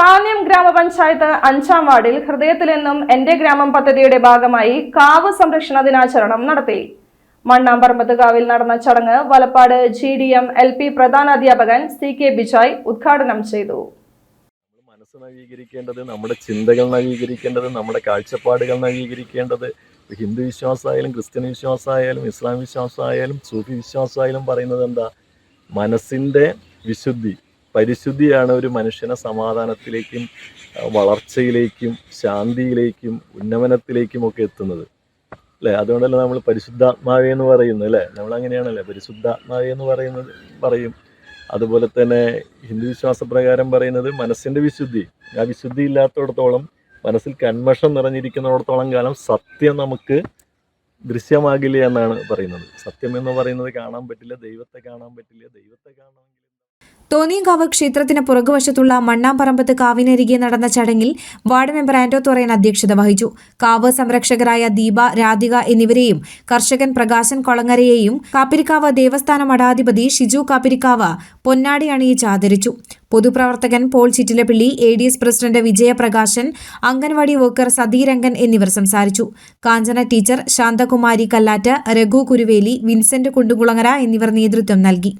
താന്യം ഗ്രാമപഞ്ചായത്ത് അഞ്ചാം വാർഡിൽ ഹൃദയത്തിൽ നിന്നും എന്റെ ഗ്രാമം പദ്ധതിയുടെ ഭാഗമായി കാവ് സംരക്ഷണ ദിനാചരണം നടത്തി. മണ്ണാമ്പറമ്പത്ത് കാവിൽ നടന്ന ചടങ്ങ് Valappad G D M L P പ്രധാനാധ്യാപകൻ C K Bijoy ഉദ്ഘാടനം ചെയ്തു. മനസ്സ് നവീകരിക്കേണ്ടത് നമ്മുടെ ചിന്തകൾ നവീകരിക്കേണ്ടത് നമ്മുടെ കാഴ്ചപ്പാടുകൾ നവീകരിക്കേണ്ടത്. ഹിന്ദു വിശ്വാസമായാലും ക്രിസ്ത്യൻ വിശ്വാസമായാലും ഇസ്ലാം വിശ്വാസമായാലും സൂഫി വിശ്വാസമായാലും പറയുന്നത് എന്താ? മനസ്സിന്റെ വിശുദ്ധി. പരിശുദ്ധിയാണ് ഒരു മനുഷ്യനെ സമാധാനത്തിലേക്കും വളർച്ചയിലേക്കും ശാന്തിയിലേക്കും ഉന്നമനത്തിലേക്കും ഒക്കെ എത്തുന്നത്. അല്ലേ? അതുകൊണ്ടല്ലേ നമ്മൾ പരിശുദ്ധാത്മാവേ എന്ന് പറയുന്നത് അല്ലേ? നമ്മൾ അങ്ങനെയാണല്ലേ പരിശുദ്ധാത്മാവേ എന്ന് പറയുന്നത് പറയും. അതുപോലെ തന്നെ ഹിന്ദു വിശ്വാസപ്രകാരം പറയുന്നത് മനസ്സിന്റെ വിശുദ്ധി. ആ വിശുദ്ധി ഇല്ലാത്തടത്തോളം മനസ്സിൽ കന്മഷം നിറഞ്ഞിരിക്കുന്നിടത്തോളം കാലം സത്യം നമുക്ക് ദൃശ്യമാകില്ല എന്നാണ് പറയുന്നത്. സത്യം എന്ന് പറയുന്നത് കാണാൻ പറ്റില്ല ദൈവത്തെ കാണാൻ പറ്റില്ല ദൈവത്തെ കാണണമെങ്കിൽ തോന്നിയങ്കാവ് ക്ഷേത്രത്തിന് പുറകുവശത്തുള്ള മണ്ണാമ്പറമ്പത്ത് കാവിനരികെ നടന്ന ചടങ്ങിൽ വാർഡ് മെമ്പർ ആന്റോ തൊറയൻ അധ്യക്ഷത വഹിച്ചു. കാവ് സംരക്ഷകരായ ദീപ രാധിക എന്നിവരെയും കർഷകൻ പ്രകാശൻ കൊളങ്ങരയെയും കാപ്പിരിക്കാവ് ദേവസ്ഥാന മഠാധിപതി ഷിജു കാപ്പിരിക്കാവ് പൊന്നാടി അണിയിച്ച് ആദരിച്ചു. പൊതുപ്രവർത്തകൻ Paul Chittilappilly A D S president Vijayaprakashan anganwadi worker Satheerangan എന്നിവർ സംസാരിച്ചു. കാഞ്ചന ടീച്ചർ ശാന്തകുമാരി കല്ലാറ്റ് രഘു കുരുവേലി വിൻസെന്റ് കുണ്ടുകുളങ്ങര എന്നിവർ നേതൃത്വം നൽകി.